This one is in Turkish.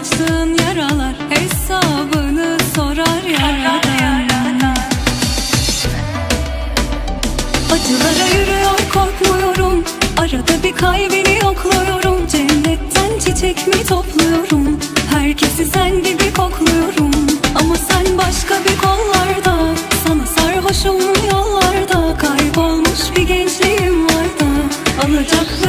açtığın yaralar Hesabını sorar yaradan. Acılara yürüyor korkmuyorum. Arada bir kalbini yokluyorum. Cennetten çiçek mi topluyorum? Herkesi sen gibi kokluyorum. Ama sen başka bir kollarda. Sana sarhoşum yollarda. Kaybolmuş bir gençliğim var da. Alacaklı